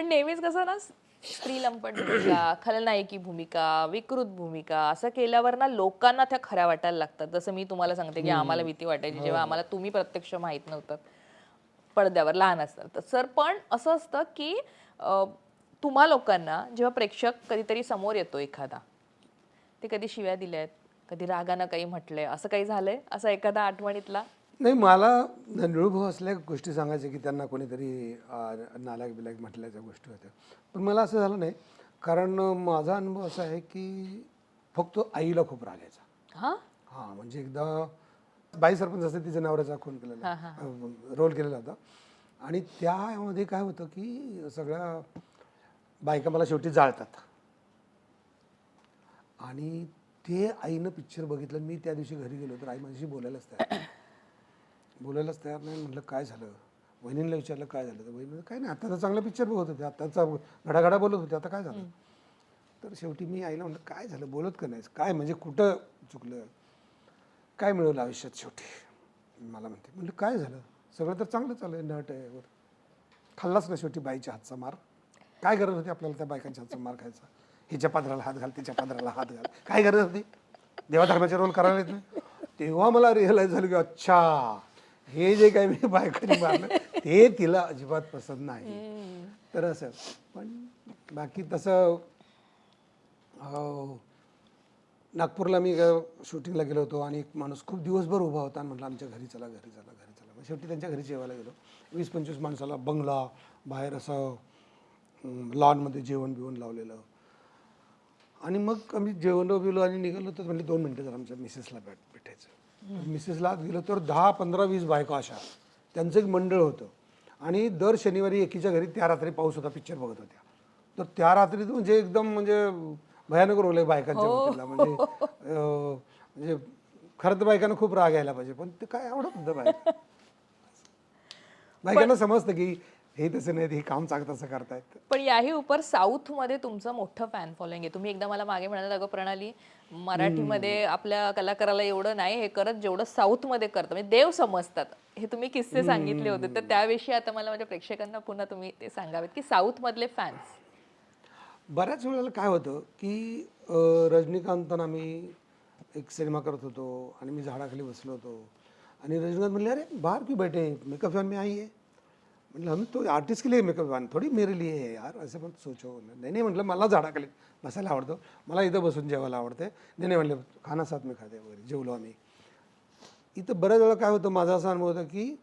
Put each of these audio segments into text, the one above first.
पण नेहमीच कसं ना स्त्री लंपट भूमिका खलनायकी भूमिका विकृत भूमिका असं केल्यावर ना लोकांना त्या खऱ्या वाटायला लागतात. जसं मी तुम्हाला सांगते की आम्हाला भीती वाटायची जेव्हा आम्हाला तुम्ही प्रत्यक्ष माहीत नव्हतं पडद्यावर लहान असतात. तर सर पण असं असतं की अं, तुम्हा लोकांना जेव्हा प्रेक्षक कधीतरी समोर येतो एखादा ते कधी शिव्या दिल्यात कधी रागानं काही म्हटलंय असं काही झालंय? असा एखादा आठवणीतला? नाही मला निळूभाऊ असल्या गोष्टी सांगायच्या की त्यांना कोणीतरी नालायक बिलायक म्हटल्याच्या गोष्टी होत्या. पण मला असं झालं नाही. कारण माझा अनुभव असा आहे की फक्त आईला खूप राग यायचा. हा? हां म्हणजे एकदा बाई सरपंच असते तिच्या नवऱ्याचा खून केलेला. रोल केलेला होता. आणि त्यामध्ये काय होतं की सगळ्या बायका मला शेवटी जाळतात. आणि ते आईनं पिक्चर बघितलं. मी त्या दिवशी घरी गेलो तर आई माझ्याशी बोलायलाच तयार. बोलायलाच तयार नाही म्हटलं काय झालं? वहिनीला विचारलं काय झालं? तर वहिनी काय नाही आता तर चांगला पिक्चर बघत होते आताचा घडाघडा बोलत होते आता काय झालं? तर शेवटी मी आईला म्हटलं काय झालं? बोलत का नाही काय? म्हणजे कुठं चुकलं? काय मिळवलं आयुष्यात शेवटी? मला म्हणते म्हटलं काय झालं? सगळं तर चांगलं चाललंय नट आहे वर. खाल्लाच ना शेवटी बाईच्या हातचा मार? काय गरज होती आपल्याला त्या बायकांच्या हातचा मार खायचा? हिच्या पादराला हात घाल तिच्या पादराला हात घाल. काय गरज होती? देवाधर्माचे रोल करायला येत नाही? तेव्हा मला रिअलाईज झालं की अच्छा हे जे काही मी बायकांनी मारलं ते तिला अजिबात पसंत नाही. तर असं. पण बाकी तसं नागपूरला मी शूटिंगला गेलो होतो आणि एक माणूस खूप दिवसभर उभा होता आणि म्हटलं आमच्या घरी चला घरी चला घरी चला. मग शेवटी त्यांच्या घरी जेवायला गेलो. वीस पंचवीस माणसाला बंगला बाहेर असं लॉनमध्ये जेवण बिवण लावलेलं. आणि मग आम्ही जेवण बिवलो आणि निघालो तर म्हणजे दोन मिनटं जर आमच्या मिसेसला भेट भेटायचं. मिसेसला गेलो तर दहा पंधरा वीस बायका अशा. त्यांचं एक मंडळ होतं. आणि दर शनिवारी एकीच्या घरी त्या रात्री पाऊस होता पिक्चर बघत होत्या. तर त्या रात्री तर म्हणजे एकदम म्हणजे भयानक रोल आहे बायकांच्या बाबतीतला म्हणजे अं, म्हणजे खरं तर बायकांना खूप राग यायला पाहिजे पण ते काय आवडत होतं बायका. बायकांना समजतं की हे तसं नाही हे काम चांगलं तसं करतायत. पण याही उपर साऊथमध्ये तुमचं मोठं फॅन फॉलोइंग आहे. तुम्ही एकदा मला मागे म्हणाला अगं प्रणाली मराठीमध्ये आपल्या कलाकाराला एवढं नाही हे करत जेवढं साऊथमध्ये करतं म्हणजे देव समजतात. हे तुम्ही किस्से सांगितले होते. तर त्याविषयी आता मला माझ्या प्रेक्षकांना पुन्हा तुम्ही ते सांगावेत की साऊथ मधले फॅन्स बऱ्याच वेळेला काय होतं की रजनीकांतनं आम्ही एक सिनेमा करत होतो आणि मी झाडाखाली बसलो होतो. आणि रजनीकांत म्हणले अरे बाहर क्यों बैठे मेकअप वैन में आई है. म्हटलं हम तो आर्टिस्ट के लिए मेकअप वैन थोडी मेरे लिए है यार असं पण सोचो. नाही नाही म्हटलं मला झाडाखाली बसायला आवडतं. मला इथं बसून जेवायला आवडते. नाही नाही म्हटलं खाना साथ मी खाते वगैरे जेवलो आम्ही. इथं बऱ्याच वेळा काय होतं माझा असा अनुभव होता की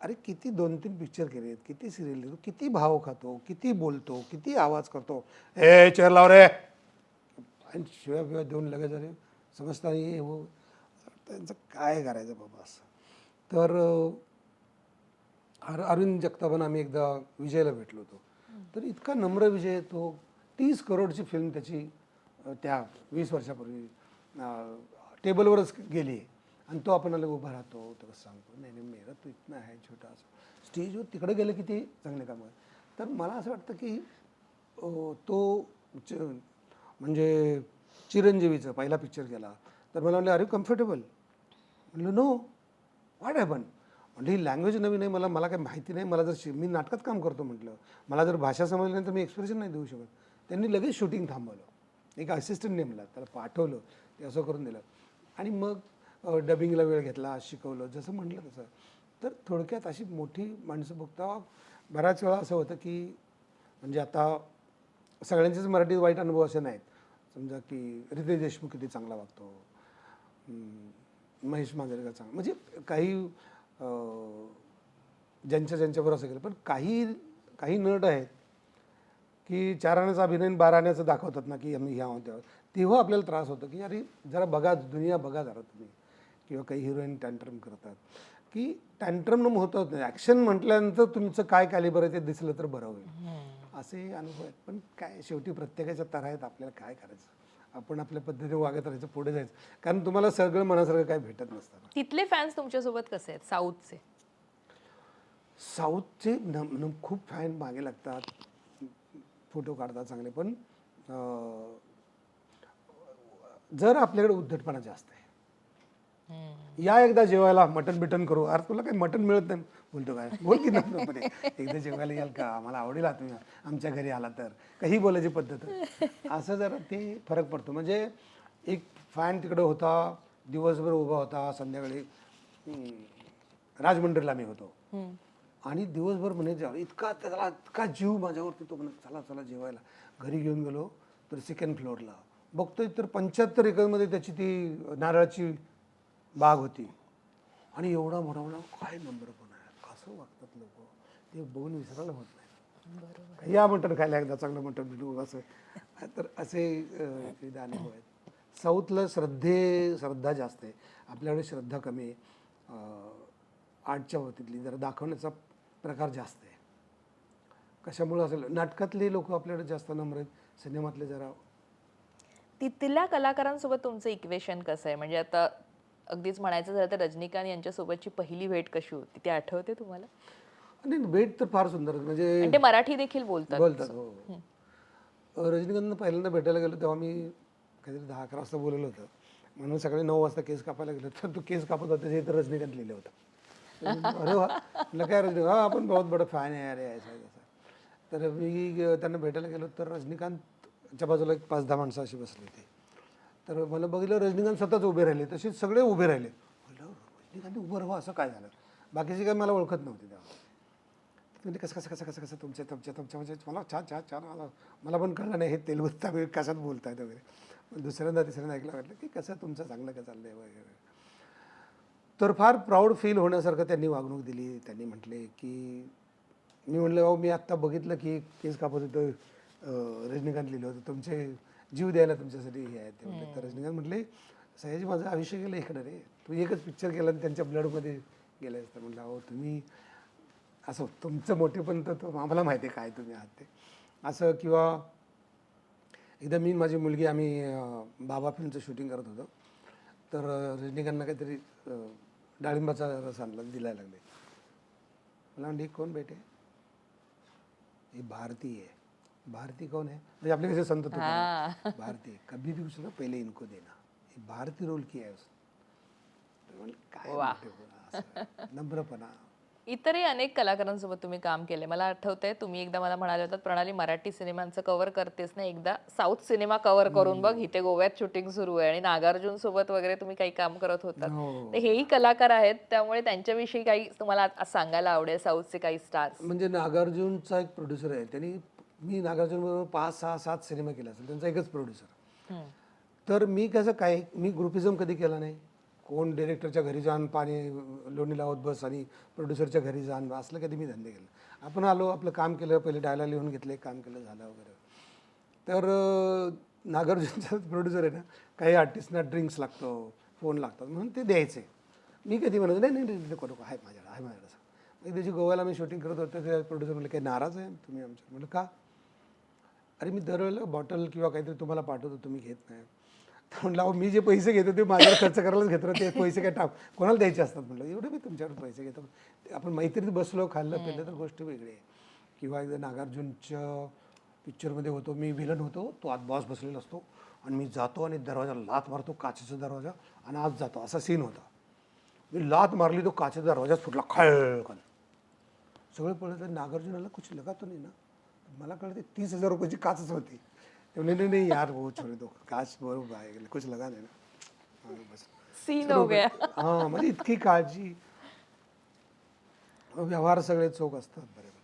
अरे किती दोन तीन पिक्चर केले आहेत किती सिरियल लिहितो किती भाव खातो किती बोलतो किती आवाज करतो. ए चेअर लाव रे. आणि शिव्या बिव्या देऊन लगेच अरे समजता नाही हो त्यांचं काय करायचं बाबा असं. तर अर अरविंद जगताबन आम्ही एकदा विजयला भेटलो होतो. तर इतका नम्र विजय तो. तीस करोडची फिल्म त्याची त्या वीस वर्षापूर्वी टेबलवरच गेली. आणि तो आपण उभा राहतो तर सांगतो नाही नाही मेरा तो इतना आहे छोटा असं. स्टेजवर तिकडे गेलं की ते चांगले काम तर मला असं वाटतं की तो च- म्हणजे चिरंजीवीचं पहिला पिक्चर केला तर मला म्हणलं अरे कम्फर्टेबल म्हणलं नो वाट हॅपन म्हणजे ही लँग्वेज नवीन आहे मला मला काही माहिती नाही. मला जर शि- मी नाटकात काम करतो म्हटलं मला जर भाषा समजली नाही तर मी एक्सप्रेशन नाही देऊ शकत. त्यांनी लगेच शूटिंग थांबवलं. एक असिस्टंट नेमला त्याला पाठवलं ते असं करून दिलं. आणि मग डबिंगला वेळ घेतला शिकवलं जसं म्हटलं तसं. तर थोडक्यात अशी मोठी माणसं बघता बऱ्याच वेळा असं होतं की म्हणजे आता सगळ्यांचेच मराठीत वाईट अनुभव असे नाहीत. समजा की रितेश देशमुख किती चांगला वागतो. महेश मांजरेकर चांगला म्हणजे काही ज्यांच्या ज्यांच्यावर असं केलं. पण काही काही नट आहेत की चार आण्याचा अभिनय बारा आण्याचं दाखवतात ना की आम्ही ह्या आहोत तेव्हा आपल्याला त्रास होतो की अरे जरा बघा दुनिया बघा जरा तुम्ही. किंवा काही हिरोईन टँट्रम करतात. की टँट्रम होतं नाही. ॲक्शन म्हटल्यानंतर तुमचं काय कॅलिबर आहे ते दिसलं तर बरं होईल. असे अनुभव आहेत. पण काय शेवटी प्रत्येकाच्या तऱ्हा आहेत आपल्याला काय करायचं? आपण आपल्या पद्धतीने वागत राहायचं पुढे जायचं. कारण तुम्हाला सगळं मनासारखं काय भेटत नसतं तिथले फॅन्स तुमच्यासोबत कसे आहेत? साऊथचे साऊथचे न न खूप फॅन मागे लागतात. फोटो काढतात चांगले पण अं, जर आपल्याकडे उद्धटपणा जास्त आहे या एकदा जेवायला मटन बिटन करू. अरे तुला काही मटन मिळत नाही? बोलतो काय? बोल की नम्रपणे एकदा जेवायला याल का? मला आवडेल हा तुम्ही आमच्या घरी आला तर. काही बोलायची पद्धत. असं जरा ते फरक पडतो. म्हणजे एक फॅन तिकडे होता दिवसभर उभा होता संध्याकाळी राजमंदिरला मी होतो. आणि दिवसभर म्हणे इतका त्याला इतका जीव माझ्यावरती तो म्हणे चला चला जेवायला. घरी घेऊन गेलो तर सेकंड फ्लोअरला बघतोय तर पंच्याहत्तर एकरमध्ये त्याची ती नारळाची बाग होती. आणि एवढा मोठा मोठा काय नंबर पण आहे. कसं वागतात लोक? ते बघून विसरायला होत नाही. या मटण खायला एकदा चांगलं मटण भेटू असं. तर असे अनुभव आहेत. साऊथला श्रद्धे श्रद्धा जास्त आहे. आपल्याकडे श्रद्धा कमी आहे. आर्टच्या बाबतीतली जरा दाखवण्याचा प्रकार जास्त आहे. कशामुळे असेल नाटकातले लोक आपल्याकडे जास्त नम्र आहेत? सिनेमातले जरा. तिथल्या कलाकारांसोबत तुमचं इक्वेशन कसं आहे? म्हणजे आता अगदीच म्हणायचं झालं तर रजनीकांत यांच्यासोबतची पहिली भेट कशी होती? ती आठवते तुम्हाला? भेट तर फार सुंदर होती. म्हणजे ते मराठी देखील बोलतात. बोलतात हो. अं, रजनीकांतला पहिल्यांदा भेटायला गेलो तेव्हा मी काहीतरी दहा अकरा वाजता बोलवलं होतं. म्हणून सकाळी नऊ वाजता केस कापायला गेलो तर तो केस कापत होता त्याच्या इथं रजनीकांत लिहिलं होतं. अरे वा काय रजनी हा आपण बहुत बडा फॅन आहे अरे तसा तर मी त्यांना भेटायला गेलो तर रजनीकांतच्या बाजूला एक पाच दहा माणसं अशी बसली होती. तर मला बघितलं रजनीकांत स्वतःच उभे राहिले तसेच सगळे उभे राहिले. म्हटलं रजनीकांत उभं राहा असं काय झालं? बाकीचे काय मला ओळखत नव्हते तेव्हा. म्हणजे कसं कसं कसं कसं कसं तुमच्या तुमच्या तुमच्या म्हणजे मला छान छान छान मला मला पण कळलं नाही हे तेलगू तामिळ कशात बोलतायत वगैरे. दुसऱ्यांदा तिसऱ्यांदा ऐकलं वाटलं की कसं तुमचं चांगलं का आहे वगैरे. तर फार प्राऊड फील होण्यासारखं त्यांनी वागणूक दिली. त्यांनी म्हटले की मी म्हटलं अहो मी आत्ता बघितलं की केस कापत होतं रजनीकांत लिहिलं होतं तुमचे जीव द्यायला तुमच्यासाठी हे आहेत ते म्हटले तर रजनीकांत म्हटले सयाजी माझं आयुष्य गेलं इकडं रे. तू एकच पिक्चर केला आणि त्यांच्या ब्लडमध्ये गेलायस तर म्हटलं अहो तुम्ही असं तुमचं मोठेपण तर तो आम्हाला माहिती आहे काय तुम्ही आहात ते. असं किंवा एकदा मी माझी मुलगी आम्ही बाबा फिल्मचं शूटिंग करत होतो. तर अं, रजनीकांतला काहीतरी डाळिंबाचा रस आणला दिलायला लागले. मला म्हणली कोण बेटे? ये भारती है भारती कौन है? म्हणजे आपले कसे संत. हा. भारती कभी भी कुछ ना पहले इनको देना। ये भारती रोल किया है उसने। काय नम्रपणा. इतरही अनेक कलाकारांसोबत तुम्ही काम केले मला आठवतंय तुम्ही एकदा मला म्हणाले होतात प्रणाली मराठी सिनेमांचं कव्हर करतेस ना एकदा? साऊथ सिनेमा कव्हर करून बघ इथे गोव्यात शूटिंग सुरू आहे आणि नागार्जुन सोबत वगैरे तुम्ही काही काम करत होतात. हो. तर हेही कलाकार आहेत त्यामुळे त्यांच्याविषयी काही तुम्हाला सांगायला आवडेल साऊथचे काही स्टार्स म्हणजे नागार्जुनचा एक प्रोड्युसर आहे त्यांनी मी नागार्जुन बरोबर पाच सहा सात सिनेमा केला असेल त्यांचा एकच प्रोड्युसर तर मी कसं काय मी ग्रुपिझम कधी केला नाही. कोण डिरेक्टरच्या घरी जाऊन पाणी लोणी लावत बस आणि प्रोड्युसरच्या घरी जाऊन असलं कधी मी धंदे केले. आपण आलो आपलं काम केलं पहिले डायला लिहून घेतले काम केलं झालं वगैरे. तर नागार्जुनचा प्रोड्युसर आहे ना काही आर्टिस्टना ड्रिंक्स लागतो फोन लागतात म्हणून ते द्यायचे. मी कधी म्हणत नाही नाही नाही नको नको आहे माझ्याकडे आहे माझ्याकडे दिवशी गोव्याला मी शूटिंग करत होतो ते प्रोड्युसर म्हणले काही नाराज आहे? तुम्ही आमच्या म्हटलं का? अरे मी दरवेळेला बॉटल किंवा काहीतरी तुम्हाला पाठवतो तुम्ही घेत नाही. तर म्हटलं अहो मी जे पैसे घेतो ते माझ्यावर खर्च करायलाच घेतो ते पैसे काय टाक कोणाला द्यायचे असतात म्हटलं एवढे मी तुमच्यावर पैसे घेतो. आपण मैत्रीत बसलो खाल्लं पिल्लं तर गोष्ट वेगळी आहे. किंवा एकदा नागार्जुनच्या पिक्चरमध्ये होतो मी विलन होतो तो आत बॉस बसलेला असतो आणि मी जातो आणि दरवाजा लात मारतो काचेचा दरवाजा आणि आत जातो. असा सीन होता. मी लात मारली तो काचेचा दरवाजाच फुटला खळकन सगळे पळत आणि नागार्जुनाला कुछ लगा तो नाही ना. मला कळते तीस हजार रुपयाची काचच होती. ते म्हणे नाही नाही यार वो छोड़ दो काच बरोबर आहे कुछ लगा नाही ना हा, बस सीन हो गया. हा म्हणजे इतकी काळजी. व्यवहार सगळे चोख असतात बरे